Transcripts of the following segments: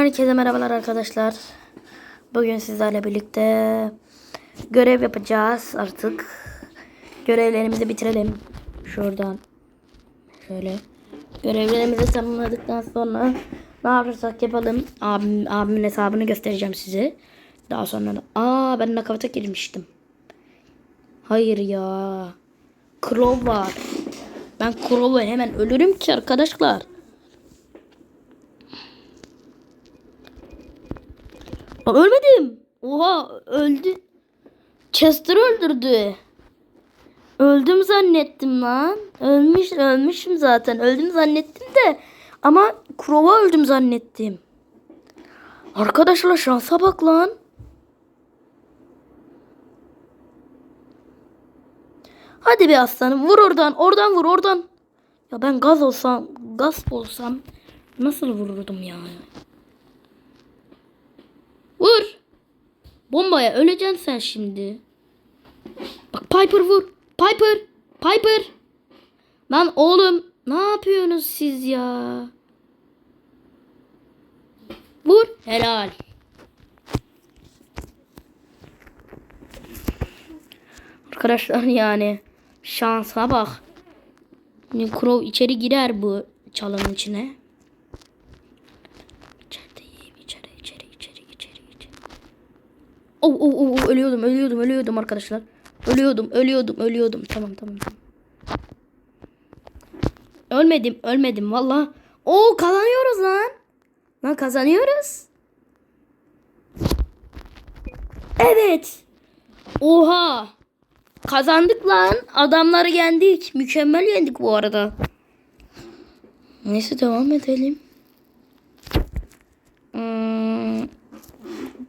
Herkese merhabalar arkadaşlar. Bugün sizlerle birlikte görev yapacağız artık. Görevlerimizi bitirelim. Şuradan. Şöyle. Görevlerimizi tamamladıktan sonra ne yaparsak yapalım. Abim, abimin hesabını göstereceğim size. Daha sonra da... Aa ben nakavata girmiştim. Hayır ya. Crow var. Ben Crow'u hemen ölürüm ki arkadaşlar. Aa, ölmedim. Oha öldü. Chester öldürdü. Öldüm zannettim lan. Ölmüş ölmüşüm zaten. Öldüm zannettim de ama Crow'a öldüm zannettim. Arkadaşlar şansa bak lan. Hadi be aslanım vur oradan oradan vur oradan. Ya ben gaz olsam gasp olsam nasıl vururdum ya. Vur. Bombaya öleceksin sen şimdi. Bak Piper vur. Piper. Piper. Lan oğlum ne yapıyorsunuz siz ya? Vur. Helal. Arkadaşlar yani şansa bak. Crow içeri girer bu çalının içine. İçeride yiyeyim içeri içeri içeri içeri içeri. Oh oh oh ölüyordum ölüyordum ölüyordum arkadaşlar. Ölüyordum ölüyordum ölüyordum. Tamam tamam. Ölmedim ölmedim valla. Oo kazanıyoruz lan. Lan kazanıyoruz. Evet. Oha. Kazandık lan. Adamları yendik. Mükemmel yendik bu arada. Neyse devam edelim. Hmm,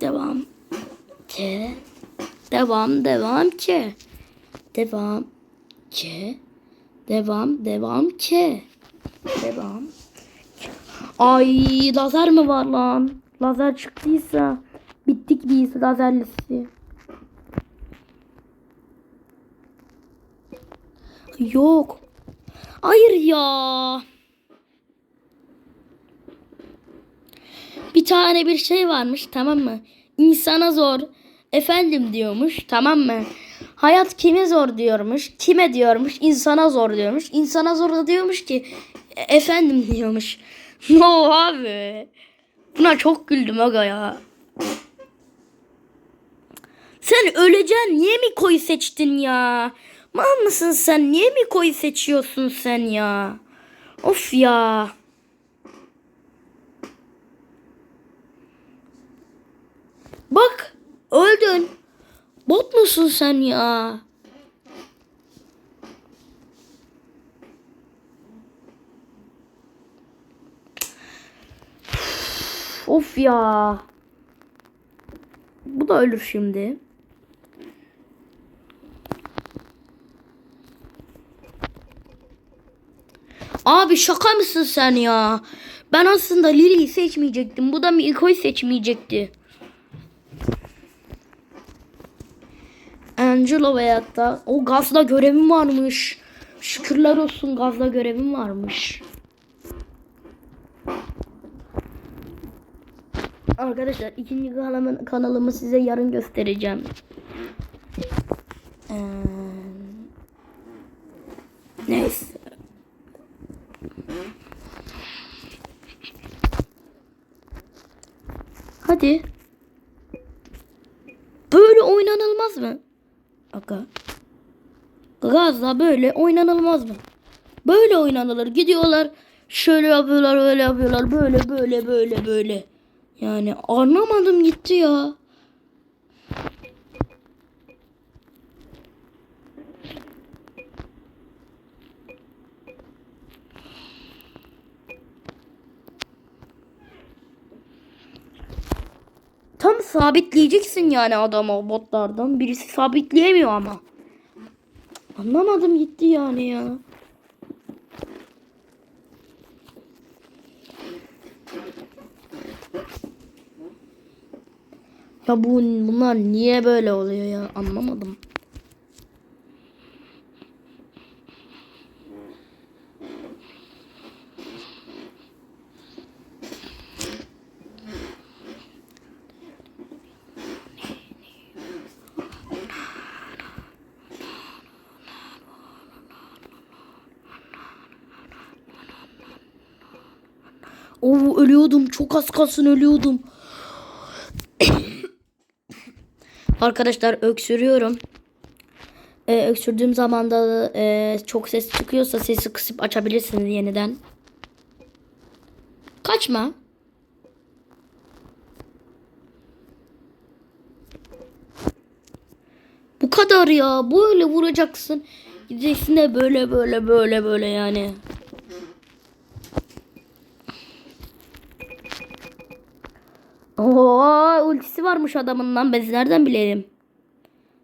devam. Ke. Devam, devam ke. Devam. Ke. Devam, devam ke. Devam. Ay lazer mi var lan? Lazer çıktıysa bittik biz lazerlisi. Yok. Hayır ya. Bir tane bir şey varmış tamam mı? İnsana zor. Efendim diyormuş tamam mı? Hayat kime zor diyormuş. Kime diyormuş. İnsana zor diyormuş. İnsana zor da diyormuş ki "E- efendim diyormuş. No abi. Buna çok güldüm aga ya. Sen öleceksin. Niye Miko'yu seçtin ya? Mal mısın sen? Niye Miko'yu seçiyorsun sen ya? Of ya. Bak öldün. Bot musun sen ya? Of ya. Bu da ölür şimdi. Abi şaka mısın sen ya? Ben aslında Lily'yi seçmeyecektim. Bu da Miko'yu seçmeyecekti. Angelo veyahut da o gazla görevim varmış. Şükürler olsun gazla görevim varmış. Arkadaşlar ikinci kanalımı, kanalımı size yarın göstereceğim. Ee, neyse. Hadi. Böyle oynanılmaz mı? Aga. Gazla böyle oynanılmaz mı? Böyle oynanılır. Gidiyorlar şöyle yapıyorlar, öyle yapıyorlar. Böyle böyle böyle böyle. Yani anlamadım gitti ya. Sabitleyeceksin yani adama botlardan. Birisi sabitleyemiyor ama. Anlamadım gitti yani ya. Ya bu bunlar niye böyle oluyor ya anlamadım. Oo ölüyordum. Çok az kalsın ölüyordum. Arkadaşlar öksürüyorum. Ee, öksürdüğüm zaman da e, çok ses çıkıyorsa sesi kısıp açabilirsiniz yeniden. Kaçma. Bu kadar ya. Böyle vuracaksın. Gideceksin de böyle böyle böyle böyle yani. Oo, ultisi varmış adamın lan. Biz nereden bilelim?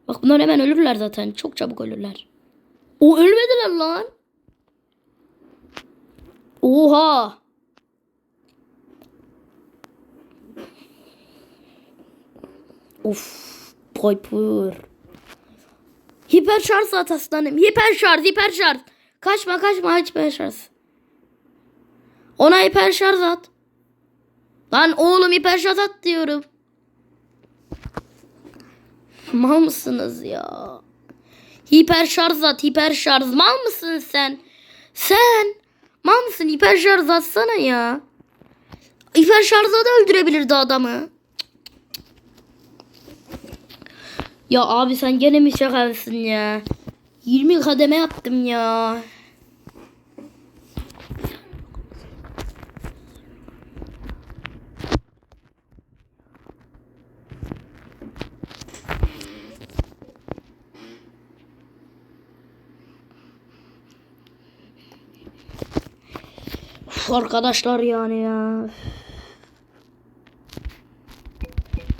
Bak bunlar hemen ölürler zaten. Çok çabuk ölürler. O ölmediler lan. Oha. Of. Piper. Hiper şarj at aslanım. Hiper şarj, hiper şarj. Kaçma kaçma hiper şarj. Ona hiper şarj at. Lan oğlum hiper şarj at diyorum. Mal mısınız ya? Hiper şarj at, hiper şarj. Mal mısın sen? Sen mal mısın? Hiper şarj atsana ya. Hiper şarjla da öldürebilirdi adamı. Ya abi sen gene mi şakasın ya? 20 kademe yaptım ya. Uf, arkadaşlar yani ya.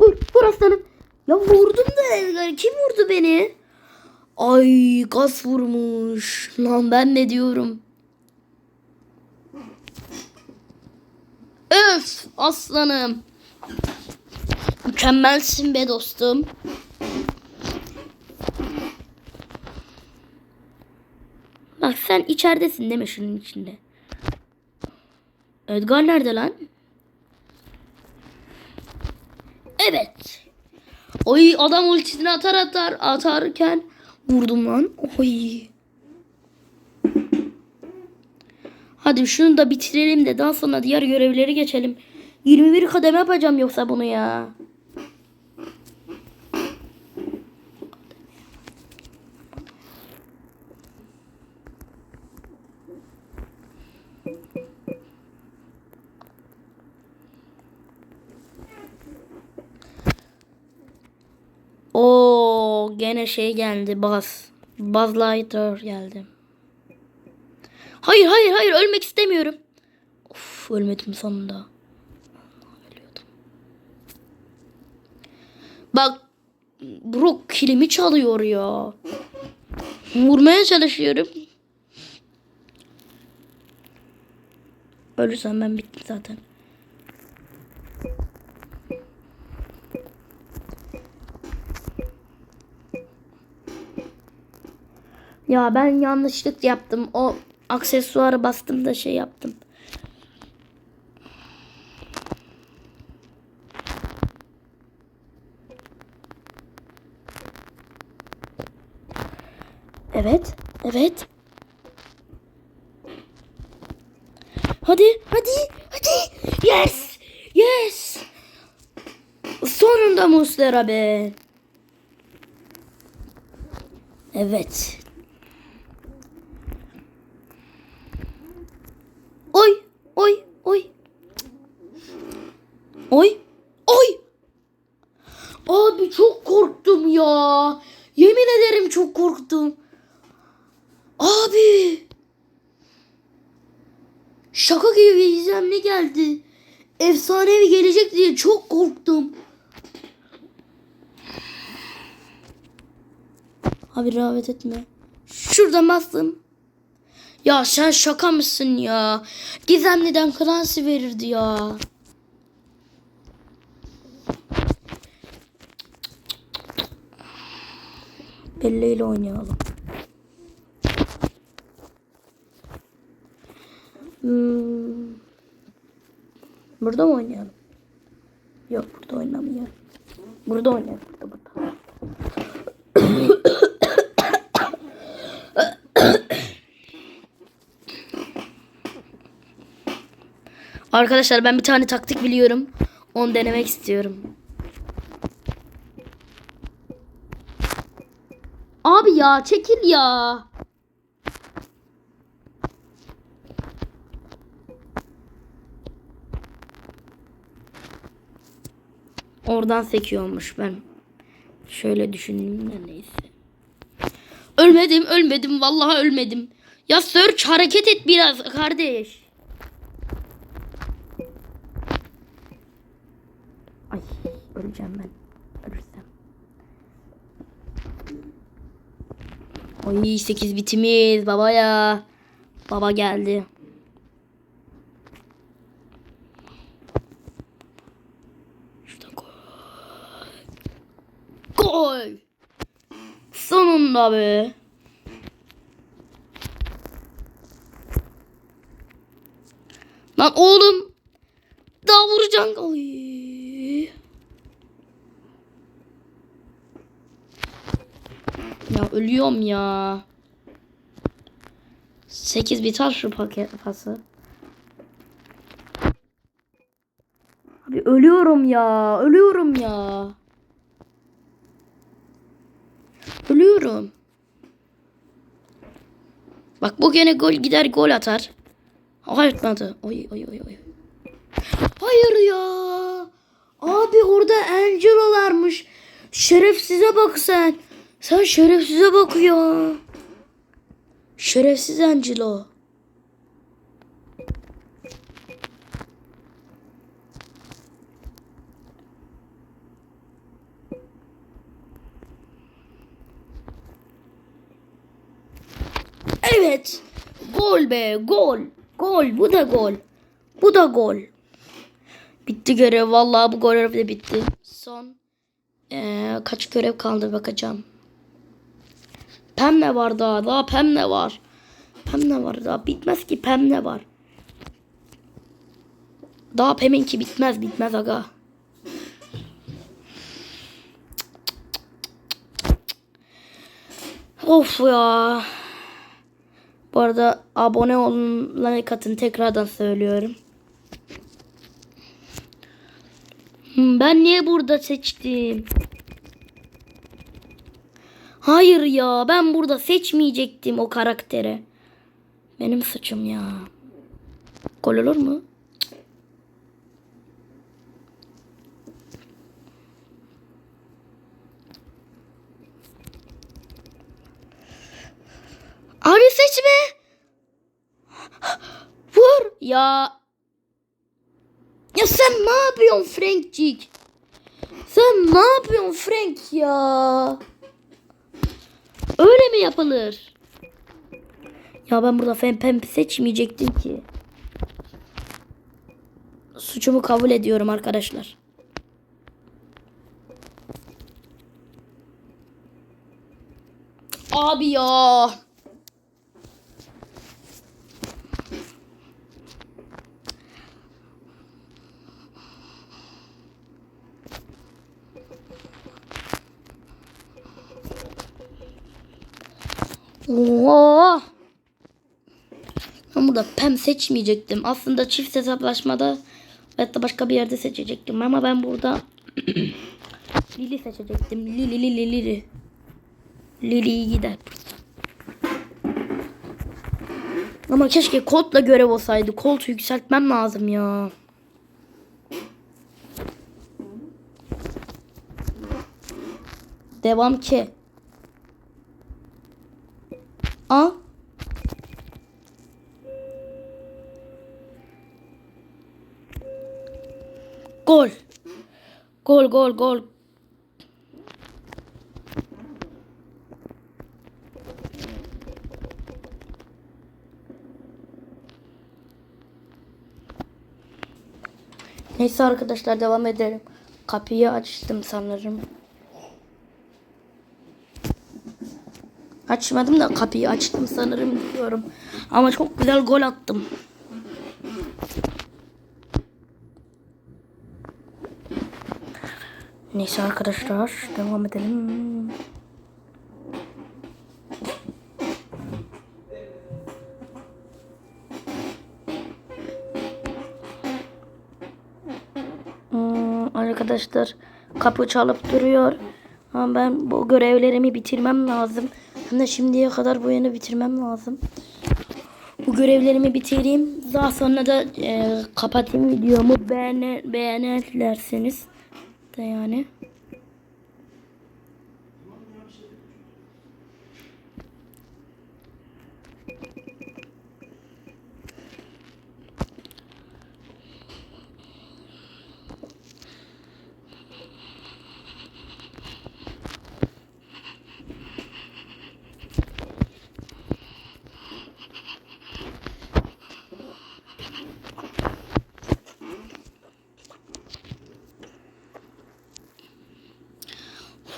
Vur, vur aslanım. Ya vurdum da kim vurdu beni? Ay gaz vurmuş. Lan ben ne diyorum? Öf aslanım. Mükemmelsin be dostum. Bak sen içeridesin değil mi şunun içinde? Edgar nerede lan? Evet. Oy adam ultisini atar atar atarken vurdum lan. Oy. Hadi şunu da bitirelim de daha sonra diğer görevleri geçelim. 21 kademe yapacağım yoksa bunu ya. Oo gene şey geldi Buzz. Buzz Lightyear geldi. Hayır hayır hayır ölmek istemiyorum. Of ölmedim sonunda. Bak Brock kilimi çalıyor ya. Vurmaya çalışıyorum. Ölürsem ben bittim zaten. Ya ben yanlışlık yaptım. O aksesuarı bastım da şey yaptım. Evet. Evet. Hadi, hadi, hadi. Yes. Yes. Sonunda Muslera be. Evet. Oy, oy, oy. Oy, oy. Abi çok korktum ya. Yemin ederim çok korktum. Abi. Şaka gibi bir izlemli geldi. Efsanevi gelecek diye çok korktum. Abi rağbet etme. Şuradan bastım. Ya sen şaka mısın ya? Gizemli'den Clancy verirdi ya. Belle ile oynayalım. Hmm. Burada mı oynayalım? Yok burada oynamayalım. Burada oynayalım. Burada burada. Arkadaşlar ben bir tane taktik biliyorum. Onu denemek istiyorum. Abi ya çekil ya. Oradan sekiyormuş ben. Şöyle düşündüm de neyse. Ölmedim ölmedim vallahi ölmedim. Ya search hareket et biraz kardeş. Ay öleceğim ben. Ölürsem. Oy 8 bitimiz baba ya. Baba geldi. Gol. Sonunda be. Lan oğlum. Daha vuracaksın. Oy. Ya ölüyorum ya. 8 biter şu paket pası. Abi ölüyorum ya. Ölüyorum ya. Ölüyorum. Bak bu gene gol gider gol atar. Hayır atmadı. Oy oy oy oy. Hayır ya. Abi orada Angelo varmış. Şerefsize bak sen. Sen şerefsize bak ya. Şerefsiz Angelo. Evet. Gol be gol. Gol bu da gol. Bu da gol. Bitti görev. Vallahi bu görev de bitti. Son ee, kaç görev kaldı bakacağım. Pem ne var daha? Daha pem ne var? Pem ne var daha? Bitmez ki pem ne var? Daha peminki bitmez bitmez aga. Of ya. Bu arada abone olun, like atın tekrardan söylüyorum. Hmm, Ben niye burada seçtim? Hayır ya ben burada seçmeyecektim o karakteri. Benim suçum ya. Gol olur mu? Abi seçme. Vur. Ya. Ya sen ne yapıyorsun Frankcik? Sen ne yapıyorsun Frank ya? Öyle mi yapılır? Ya ben burada fen pem seçmeyecektim ki. Suçumu kabul ediyorum arkadaşlar. Abi ya. Oo. Ben burada pem seçmeyecektim. Aslında çift hesaplaşmada hatta başka bir yerde seçecektim. Ama ben burada Lili seçecektim. Lili Lili Lili. Lili gider burada. Ama keşke Colt'la görev olsaydı. Colt yükseltmem lazım ya. Devam ki. A. Gol. Gol gol gol. Neyse arkadaşlar devam edelim. Kapıyı açtım sanırım. Açmadım da kapıyı açtım sanırım diyorum. Ama çok güzel gol attım. Neyse arkadaşlar devam edelim. arkadaşlar kapı çalıp duruyor. Ama ben bu görevlerimi bitirmem lazım. Hem de şimdiye kadar bu oyunu bitirmem lazım. Bu görevlerimi bitireyim. Daha sonra da e, kapatayım videomu. Beğene, beğenirseniz de yani.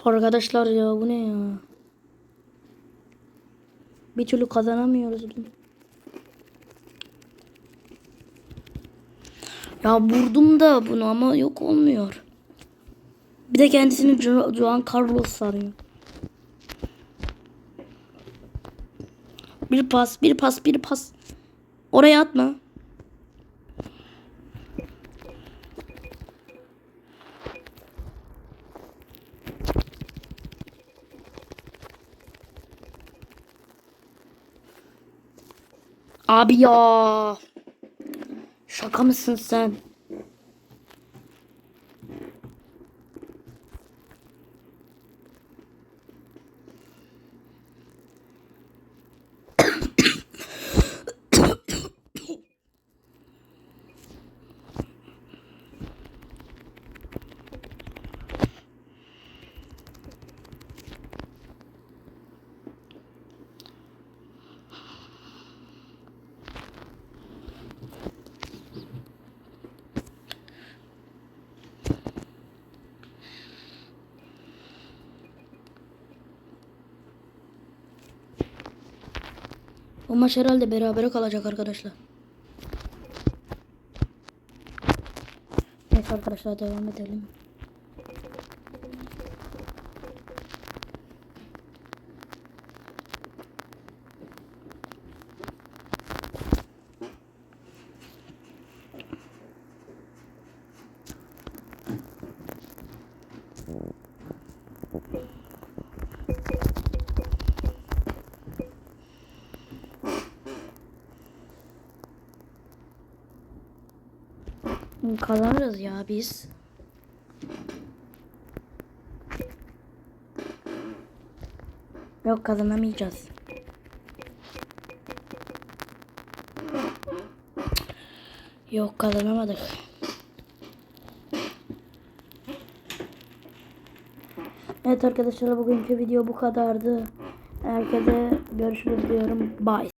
Arkadaşlar ya bu ne ya? Bir türlü kazanamıyoruz. Ya vurdum da bunu ama yok olmuyor. Bir de kendisini Ju- Juan Carlos sarıyor. Bir pas, bir pas, bir pas. Oraya atma. Abi ya. Şaka mısın sen? Bu maç herhalde berabere kalacak arkadaşlar. Evet arkadaşlar devam edelim. Kazanırız ya biz. Yok kazanamayacağız. Yok kazanamadık. Evet arkadaşlar bugünkü video bu kadardı. Herkese görüşürüz diyorum. Bye.